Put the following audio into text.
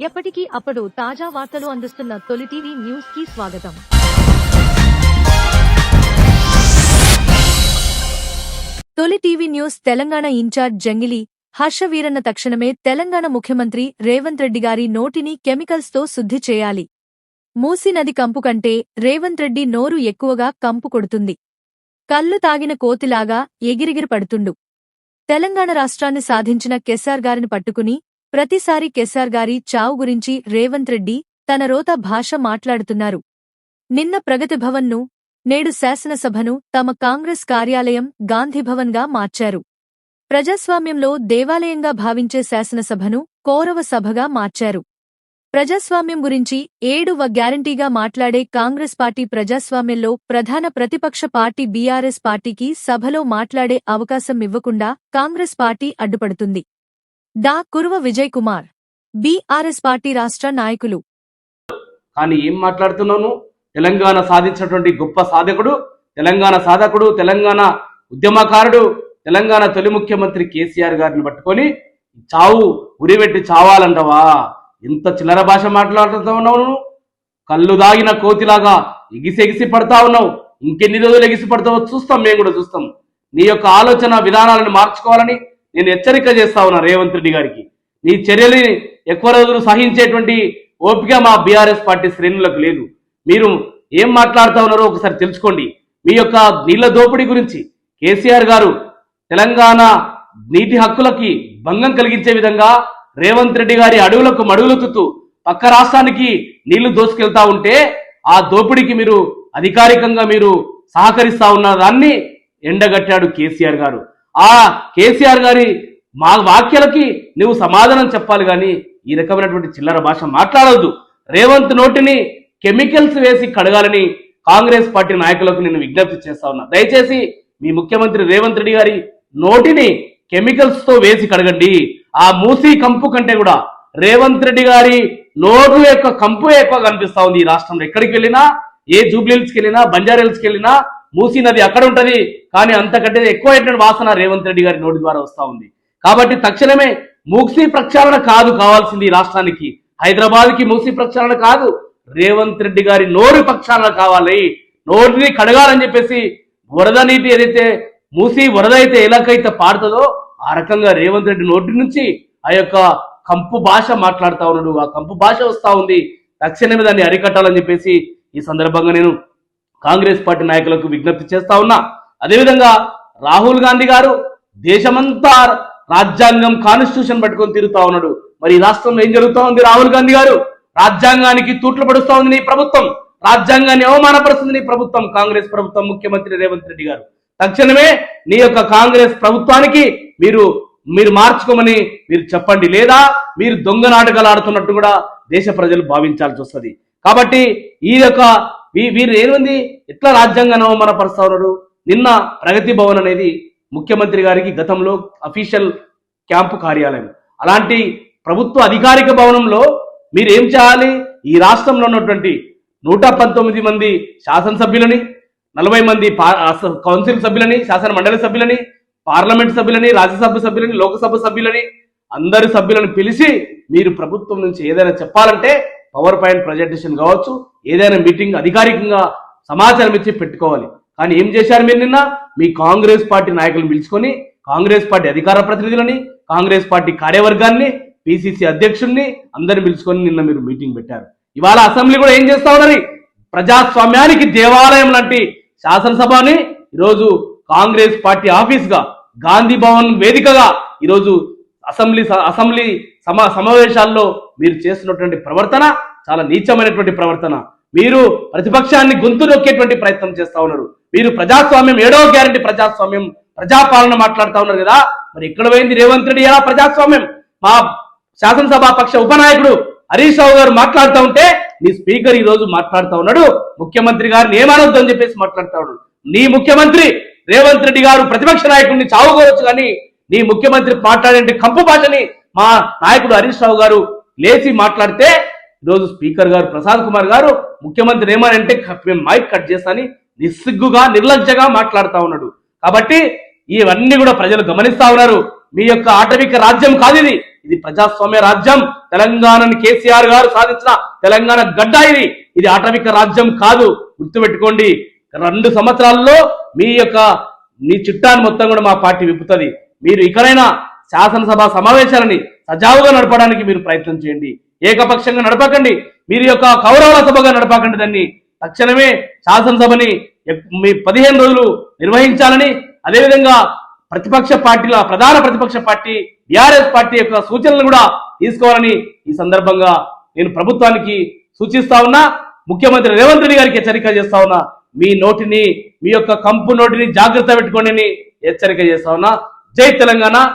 ఎప్పటికీ అప్పుడు తాజా వార్తలు అందిస్తున్న తొలి టీవీ న్యూస్కి స్వాగతం. తొలి TV news Telangana in-charge Jangili Harshaveeranna తక్షణమే తెలంగాణ ముఖ్యమంత్రి రేవంత్ రెడ్డి గారి నోటిని కెమికల్స్తో శుద్ధి చేయాలి. మూసి నది కంపు కంటే రేవంత్ రెడ్డి నోరు ఎక్కువగా కంపు కొడుతుంది. కళ్ళు తాగిన కోతిలాగా ఎగిరిగిరి పడుతుండు. తెలంగాణ రాష్ట్రాన్ని సాధించిన కెసార్ గారిని పట్టుకుని ప్రతిసారి కెస్సార్ గారి చావు గురించి రేవంత్ రెడ్డి తన రోత భాష మాట్లాడుతున్నారు. నిన్న ప్రగతి భవన్ను నేడు శాసనసభను తమ కాంగ్రెస్ కార్యాలయం గాంధీభవన్గా మార్చారు. ప్రజాస్వామ్యంలో దేవాలయంగా భావించే శాసనసభను కౌరవ సభగా మార్చారు. ప్రజాస్వామ్యం గురించి ఏడు వ గ్యారంటీగా మాట్లాడే కాంగ్రెస్ పార్టీ ప్రజాస్వామ్యంలో ప్రధాన ప్రతిపక్ష పార్టీ బీఆర్ఎస్ పార్టీకి సభలో మాట్లాడే అవకాశం ఇవ్వకుండా కాంగ్రెస్ పార్టీ అడ్డుపడుతుంది. డా కురువ విజయ్ కుమార్ బీఆర్ఎస్ పార్టీ రాష్ట్ర నాయకులు. కానీ ఏం మాట్లాడుతున్నాను? తెలంగాణ సాధించినటువంటి గొప్ప సాధకుడు తెలంగాణ సాధకుడు తెలంగాణ ఉద్యమకారుడు తెలంగాణ తొలి ముఖ్యమంత్రి కేసీఆర్ గారిని పట్టుకొని చావు ఉరివెట్టి చావాలంటవా? ఎంత చిల్లర భాష మాట్లాడుతూ ఉన్నావు కళ్ళు దాగిన కోతిలాగా ఎగిసి ఎగిసి పడతా ఉన్నావు. ఇంకెన్ని రోజులు ఎగిసి పడతావో చూస్తాం మేము కూడా చూస్తాం. నీ యొక్క ఆలోచన విధానాలను మార్చుకోవాలని నేను హెచ్చరిక చేస్తా ఉన్నా రేవంత్ రెడ్డి గారికి. నీ చర్యలు ఎక్కువ రోజులు సహించేటువంటి ఓపిక మా బీఆర్ఎస్ పార్టీ శ్రేణులకు లేదు. మీరు ఏం మాట్లాడుతా ఉన్నారో ఒకసారి తెలుసుకోండి. మీ యొక్క నీళ్ళ దోపిడీ గురించి కేసీఆర్ గారు తెలంగాణ నీటి హక్కులకి భంగం కలిగించే విధంగా రేవంత్ రెడ్డి గారి అడుగులకు మడుగులెత్తుతూ పక్క రాష్ట్రానికి నీళ్ళు దోసుకెళ్తా ఉంటే ఆ దోపిడీకి మీరు అధికారికంగా మీరు సహకరిస్తా ఉన్న దాన్ని ఎండగట్టాడు కేసీఆర్ గారు. ఆ కేసీఆర్ గారి మా వాక్యాలకి నువ్వు సమాధానం చెప్పాలి కానీ ఈ రకమైనటువంటి చిల్లర భాష మాట్లాడవద్దు రేవంత్ నోటిని కెమికల్స్ వేసి కడగాలని కాంగ్రెస్ పార్టీ నాయకులకు నేను విజ్ఞప్తి చేస్తా ఉన్నా. దయచేసి మీ ముఖ్యమంత్రి రేవంత్ రెడ్డి గారి నోటిని కెమికల్స్తో వేసి కడగండి. ఆ మూసీ కంపు కంటే కూడా రేవంత్ రెడ్డి గారి నోటు యొక్క కంపు ఎక్కువ కనిపిస్తా ఉంది ఈ రాష్ట్రంలో. ఎక్కడికి వెళ్ళినా? ఏ జూబ్లీహిల్స్కి వెళ్ళినా? బంజారాహిల్స్కి వెళ్ళినా? మూసీ నది అక్కడ ఉంటుంది కానీ అంతకంటే ఎక్కువ వాసన రేవంత్ రెడ్డి గారి నోటి ద్వారా వస్తూ ఉంది. కాబట్టి తక్షణమే మూసీ ప్రక్షాళన కాదు కావాల్సింది ఈ రాష్ట్రానికి. హైదరాబాద్కి మూసీ ప్రక్షాళన కాదు రేవంత్ రెడ్డి గారి నోరు ప్రక్షాళన కావాలి. నోటిని కడగాలని చెప్పేసి వరద నీటి ఏదైతే మూసి వరద అయితే ఎలాకైతే పాడుతుందో ఆ రకంగా రేవంత్ రెడ్డి నోటి నుంచి ఆ యొక్క కంపు భాష మాట్లాడుతా ఉన్నాడు. ఆ కంపు భాష వస్తా ఉంది. తక్షణమే దాన్ని అరికట్టాలని చెప్పేసి ఈ సందర్భంగా నేను కాంగ్రెస్ పార్టీ నాయకులకు విజ్ఞప్తి చేస్తా ఉన్నా. అదేవిధంగా రాహుల్ గాంధీ గారు దేశమంతా రాజ్యాంగం కాన్స్టిట్యూషన్ పట్టుకొని తిరుగుతా ఉన్నాడు. మరి ఈ రాష్ట్రంలో ఏం జరుగుతా ఉంది రాహుల్ గాంధీ గారు? రాజ్యాంగానికి తూట్లు పడుస్తా ఉంది నీ ప్రభుత్వం. రాజ్యాంగాన్ని అవమానపరుస్తుంది నీ ప్రభుత్వం. కాంగ్రెస్ ప్రభుత్వం ముఖ్యమంత్రి రేవంత్ రెడ్డి గారు. తక్షణమే నీ యొక్క కాంగ్రెస్ ప్రభుత్వానికి మీరు మీరు మార్చుకోమని మీరు చెప్పండి. లేదా మీరు దొంగ నాటకాలు ఆడుతున్నట్టు కూడా దేశ ప్రజలు భావించాల్సి వస్తుంది. కాబట్టి ఈ యొక్క వీరు ఏమంది ఎట్లా రాజ్యాంగ నవమన ఉన్నారు నిన్న ప్రగతి భవన్ అనేది ముఖ్యమంత్రి గారికి గతంలో అఫీషియల్ క్యాంపు కార్యాలయం. అలాంటి ప్రభుత్వ అధికారిక భవనంలో మీరు ఏం చేయాలి? ఈ రాష్ట్రంలో ఉన్నటువంటి నూట పంతొమ్మిది మంది శాసనసభ్యులని నలభై మంది పా- కౌన్సిల్ సభ్యులని శాసన మండలి సభ్యులని పార్లమెంట్ సభ్యులని రాజ్యసభ సభ్యులని లోకసభ సభ్యులని అందరి సభ్యులను పిలిచి మీరు ప్రభుత్వం నుంచి ఏదైనా చెప్పాలంటే పవర్ పాయింట్ ప్రజెంటేషన్ కావచ్చు ఏదైనా మీటింగ్ అధికారికంగా సమాచారం ఇచ్చి పెట్టుకోవాలి. కానీ ఏం చేశారు మీరు నిన్న? మీ కాంగ్రెస్ పార్టీ నాయకులను పిలుచుకొని కాంగ్రెస్ పార్టీ అధికార ప్రతినిధులని కాంగ్రెస్ పార్టీ కార్యవర్గాన్ని పిసిసి అధ్యక్షుల్ని అందరిని పిలుచుకొని నిన్న మీరు మీటింగ్ పెట్టారు. ఇవాళ అసెంబ్లీ కూడా ఏం చేస్తా ఉన్నది? ప్రజాస్వామ్యానికి దేవాలయం లాంటి శాసనసభని ఈరోజు కాంగ్రెస్ పార్టీ ఆఫీస్గా గాంధీ భవన్ వేదికగా ఈరోజు అసెంబ్లీ అసెంబ్లీ సమా సమావేశాల్లో మీరు చేస్తున్నటువంటి ప్రవర్తన చాలా నీచమైనటువంటి ప్రవర్తన. మీరు ప్రతిపక్షాన్ని గొంతు నొక్కేటువంటి ప్రయత్నం చేస్తా ఉన్నారు. మీరు ప్రజాస్వామ్యం ఏడవ గ్యారంటీ ప్రజాస్వామ్యం ప్రజాపాలన మాట్లాడుతూ ఉన్నారు కదా? మరి ఎక్కడ పోయింది రేవంత్ రెడ్డి ఎలా ప్రజాస్వామ్యం? మా శాసనసభ పక్ష ఉపనాయకుడు హరీష్ రావు గారు మాట్లాడుతూ ఉంటే నీ స్పీకర్ ఈ రోజు మాట్లాడుతూ ఉన్నాడు. ముఖ్యమంత్రి గారిని ఏమనొద్దు అని చెప్పేసి మాట్లాడుతూ ఉన్నాడు. నీ ముఖ్యమంత్రి రేవంత్ రెడ్డి గారు ప్రతిపక్ష నాయకుడిని చావుకోవచ్చు కానీ నీ ముఖ్యమంత్రి మాట్లాడే కంపు భాషని మా నాయకుడు హరీష్ రావు గారు లేచి మాట్లాడితే ఈరోజు స్పీకర్ గారు ప్రసాద్ కుమార్ గారు ముఖ్యమంత్రి ఏమని అంటే మేము మైక్ కట్ చేస్తాని నిస్సిగ్గుగా నిర్లజ్జగా మాట్లాడుతూ ఉన్నాడు. కాబట్టి ఇవన్నీ కూడా ప్రజలు గమనిస్తా ఉన్నారు. మీ యొక్క ఆటవిక రాజ్యం కాదు ఇది. ఇది ప్రజాస్వామ్య రాజ్యం. తెలంగాణని కేసీఆర్ గారు సాధించిన తెలంగాణ గడ్డ ఇది. ఇది ఆటవిక రాజ్యం కాదు. గుర్తుపెట్టుకోండి రెండు సంవత్సరాల్లో మీ యొక్క మీ చిట్టాన్ని మొత్తం కూడా మా పార్టీ విప్పుతుంది. మీరు ఇకనైనా శాసనసభ సమావేశాలని సజావుగా నడపడానికి మీరు ప్రయత్నం చేయండి. ఏకపక్షంగా నడపకండి. మీరు యొక్క కౌరవ సభగా నడపకండి దాన్ని. తక్షణమే శాసనసభని ఎప్- మీ పదిహేను రోజులు నిర్వహించాలని అదేవిధంగా ప్రతిపక్ష పార్టీల ప్రధాన ప్రతిపక్ష పార్టీ బీఆర్ఎస్ పార్టీ యొక్క సూచనలు కూడా తీసుకోవాలని ఈ సందర్భంగా నేను ప్రభుత్వానికి సూచిస్తా ఉన్నా. ముఖ్యమంత్రి రేవంత్ రెడ్డి గారికి హెచ్చరిక చేస్తా ఉన్నా. మీ నోటిని మీ యొక్క కంపు నోటిని జాగ్రత్త పెట్టుకోండి హెచ్చరిక చేస్తా ఉన్నా. జై తెలంగాణ.